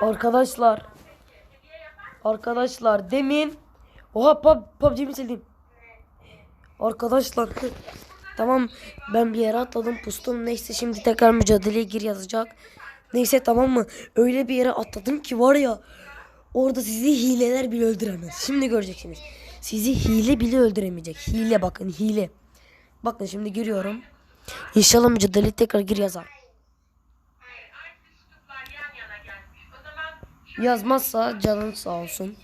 Arkadaşlar. Arkadaşlar demin. Oha pub, PUBG'mi sildim. Arkadaşlar. tamam ben bir yere atladım pustum. Neyse şimdi tekrar mücadeleye gir yazacak. Neyse tamam mı? Öyle bir yere atladım ki var ya. Orada sizi hileler bile öldüremez. Şimdi göreceksiniz. Sizi hile bile öldüremeyecek. Hile bakın hile. Bakın şimdi giriyorum. İnşallah mücadeleye tekrar gir yazar. Yazmazsa canın sağ olsun.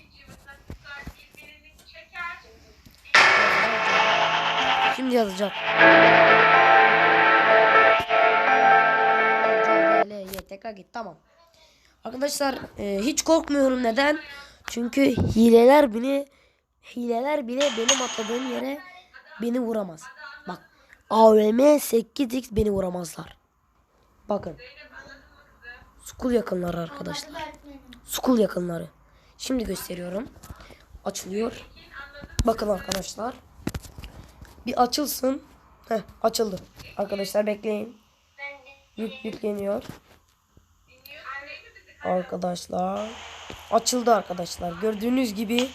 Şimdi yazacak. Tekrar git tamam. Arkadaşlar e, hiç korkmuyorum neden? Çünkü hileler beni hileler bile benim atladığım yere beni vuramaz. Bak AVM 8x beni vuramazlar. Bakın. School yakınları arkadaşlar. School yakınları. Şimdi gösteriyorum. Açılıyor. Bakın arkadaşlar. Bir açılsın. Heh, açıldı. Arkadaşlar bekleyin. Yük yükleniyor. Arkadaşlar. Açıldı arkadaşlar. Gördüğünüz gibi.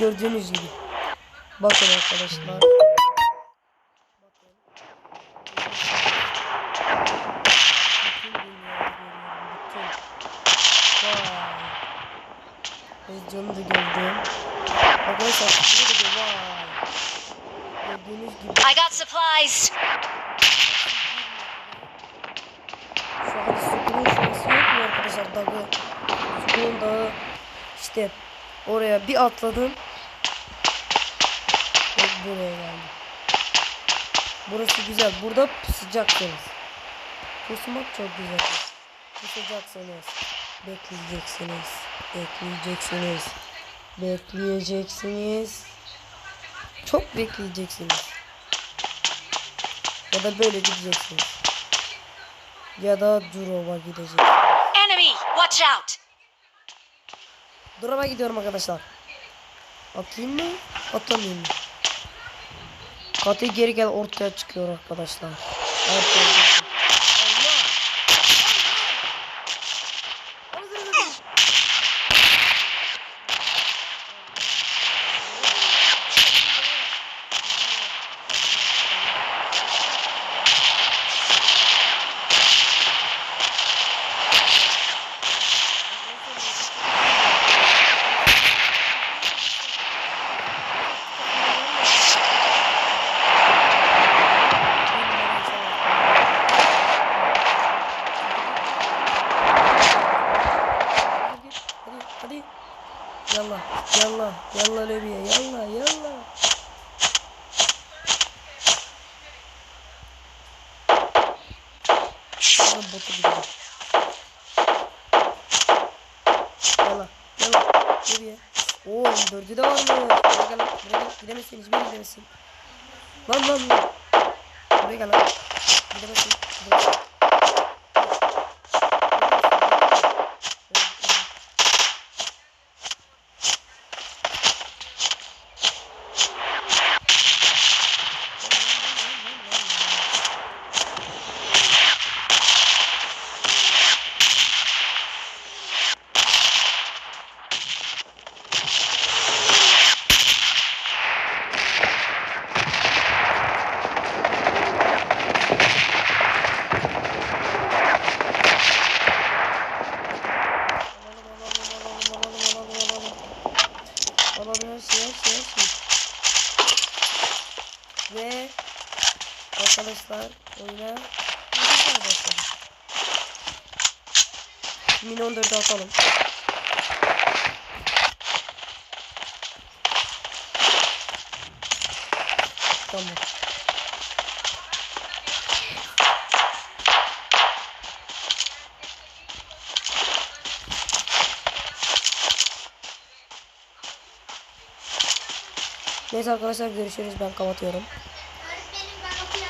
Gördüğünüz gibi. Bakın arkadaşlar. Heyecanı da gördüm. Arkadaşlar bunu da gör- Vay. Gördüğünüz gibi. I got supplies. Şu an Sukun'un şurası yok mu arkadaşlar dağı? Sukun'un dağı işte oraya bir atladım. Ve buraya geldim. Burası güzel. Burada pusacaksınız. Pusmak çok güzel. Pusacaksınız. Bekleyeceksiniz. Bekleyeceksiniz. Bekleyeceksiniz. Çok bekleyeceksiniz. Ya da böyle gideceksiniz. Ya da Durova gidecek. Enemy, watch out. Durova gidiyorum arkadaşlar. Atayım mı? Atamayayım mı? Katil geri gel ortaya çıkıyor arkadaşlar. Ortaya Yallah, yallah, yallah Leviye, yallah, yallah. Şuradan botu gidiyor. Yallah, yallah, Leviye. Oo, dördü de var mı? Buraya gel lan, buraya gel. Gidemezsin, hiçbir gidemezsin. Lan lan lan. Buraya gel lan. Gidemezsin, gidemezsin. Şey her şey. Ve arkadaşlar oyuna güzel başladık. Mini 14'ü atalım. Tamam. Neyse arkadaşlar görüşürüz ben kapatıyorum.